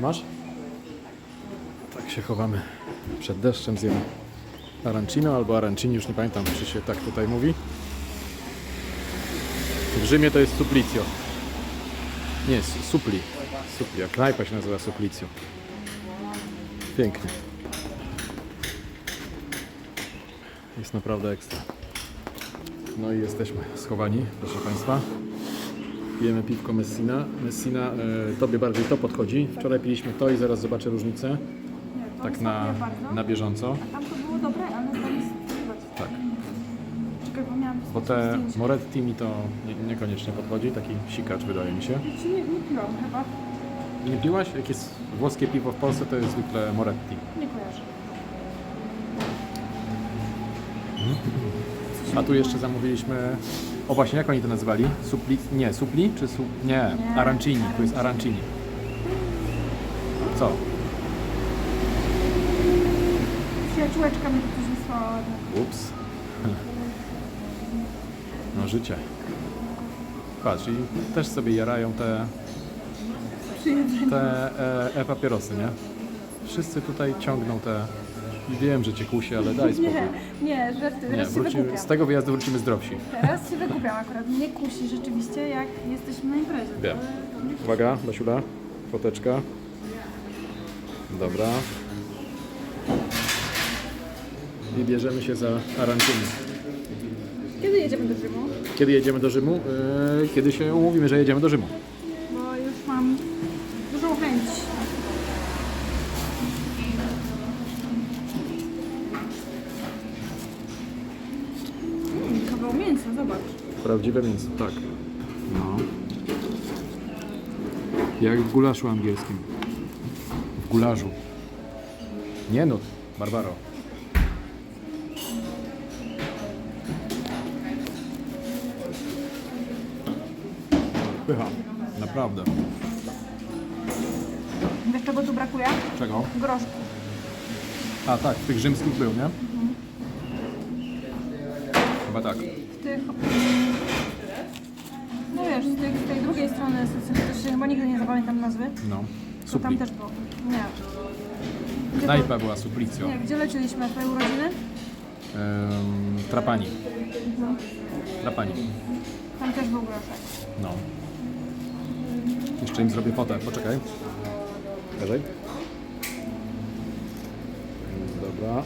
Masz? Tak się chowamy przed deszczem, zjemy arancino albo arancini, już nie pamiętam czy się tak tutaj mówi. W Rzymie to jest supplicio. Nie, su- supli. Supli, a knajpa się nazywa supplicio. Pięknie. Jest naprawdę ekstra. No i jesteśmy schowani, proszę Państwa. Pijemy piwko Messina. Messina, e, Tobie bardziej to podchodzi. Wczoraj piliśmy to i zaraz zobaczę różnicę. Nie, to Tak smakuje na, bardzo. na bieżąco. A tam to było dobre, ale. Tak. Czekaj, bo miałam Bo te zdjęcie. Moretti mi to nie, niekoniecznie podchodzi. Taki sikacz wydaje mi się. Ja ci nie, nie piłam chyba. Nie piłaś? Jak jest włoskie piwo w Polsce, to jest zwykle Moretti. Nie kojarzę. A tu jeszcze zamówiliśmy... O właśnie, jak oni to nazywali? Supli? Nie, supli? Czy su... Nie, Nie, arancini. Tu jest arancini. Co? Przyjaciółeczka mi to wysłała. Ups. No życie. Patrz, i też sobie jarają te, te e, e-papierosy, nie? Wszyscy tutaj ciągną te... Wiem, że cię kusi, ale daj spokój. Nie, nie, żarty, Nie, teraz się wrócimy, wykupiam. z tego wyjazdu wrócimy zdrowsi. Teraz się wykupiam akurat. Mnie kusi rzeczywiście, jak jesteśmy na imprezie. Wiem. To mnie kusi. Uwaga, Basiula, foteczka. Dobra. I bierzemy się za arancini. Kiedy jedziemy do Rzymu? Kiedy jedziemy do Rzymu? Yy, kiedy się umówimy, że jedziemy do Rzymu. Zobacz. Prawdziwe mięso, tak. No. Jak w gulaszu angielskim. W gularzu. Nie no, Barbaro. Pycha. Naprawdę. Wiesz czego tu brakuje? Czego? Groszku. A tak, w tych rzymskich był, nie? Chyba tak. Z tych... No wiesz, z, z tej drugiej strony chyba nigdy nie zapamiętam nazwy. No. To Supli. tam też było. Nie. Gdzie, Knajpa była suplicją. nie, gdzie leciliśmy na twoje urodziny? Trapani. Trapani. Tam też był groszek. No. Jeszcze im zrobię fotę. Poczekaj. Pokażaj. Dobra.